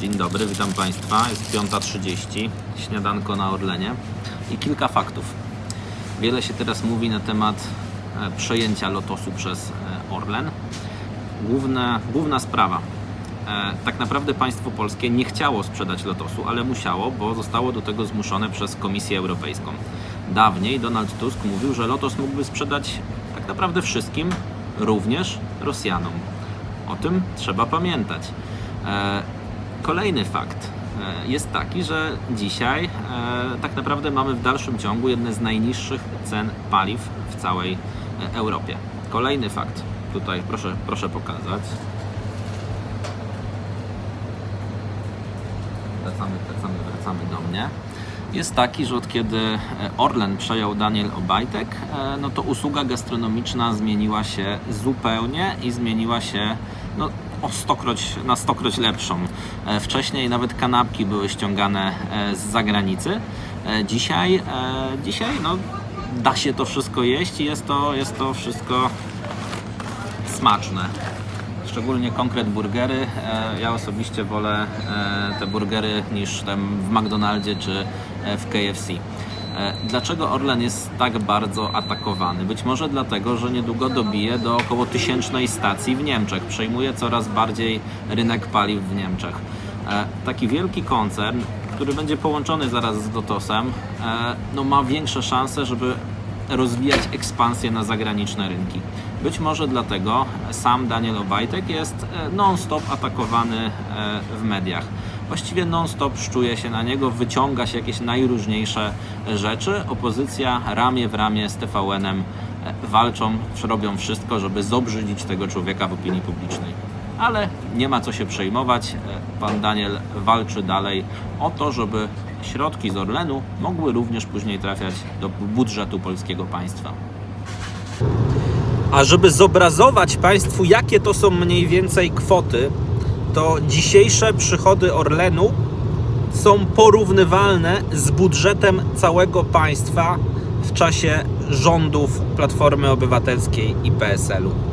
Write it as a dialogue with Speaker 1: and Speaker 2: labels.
Speaker 1: Dzień dobry, witam Państwa. Jest 5.30, śniadanko na Orlenie i kilka faktów. Wiele się teraz mówi na temat e, przejęcia Lotosu przez e, Orlen. Główna, główna sprawa. E, Tak naprawdę państwo polskie nie chciało sprzedać Lotosu, ale musiało, bo zostało do tego zmuszone przez Komisję Europejską. Dawniej Donald Tusk mówił, że Lotos mógłby sprzedać tak naprawdę wszystkim, również Rosjanom. O tym trzeba pamiętać. E, Kolejny fakt e, jest taki, że dzisiaj e, tak naprawdę mamy w dalszym ciągu jedne z najniższych cen paliw w całej Europie. Kolejny fakt, tutaj proszę, proszę pokazać. Wracamy, wracamy, wracamy do mnie. Jest taki, że od kiedy e, Orlen przejął Daniel Obajtek, e, no to usługa gastronomiczna zmieniła się zupełnie i zmieniła się no, o stokroć, na stokroć lepszą. E, Wcześniej nawet kanapki były ściągane z zagranicy. Dzisiaj, dzisiaj no, da się to wszystko jeść i jest to, jest to wszystko smaczne. Szczególnie konkret burgery. E, Ja osobiście wolę e, te burgery niż tam w McDonaldzie czy e, w KFC. Dlaczego Orlen jest tak bardzo atakowany? Być może dlatego, że niedługo dobije do około tysięcznej stacji w Niemczech. Przejmuje coraz bardziej rynek paliw w Niemczech. Taki wielki koncern, który będzie połączony zaraz z Dotosem, no ma większe szanse, żeby rozwijać ekspansję na zagraniczne rynki. Być może dlatego sam Daniel Obajtek jest e, non-stop atakowany e, w mediach. Właściwie non-stop szczuje się na niego, wyciąga się jakieś najróżniejsze rzeczy. Opozycja ramię w ramię z TVN-em e, walczą, robią wszystko, żeby zobrzydzić tego człowieka w opinii publicznej. Ale nie ma co się przejmować. Pan Daniel walczy dalej o to, żeby środki z Orlenu mogły również później trafiać do budżetu polskiego państwa. A żeby zobrazować Państwu, jakie to są mniej więcej kwoty, to dzisiejsze przychody Orlenu są porównywalne z budżetem całego państwa w czasie rządów Platformy Obywatelskiej i PSL-u.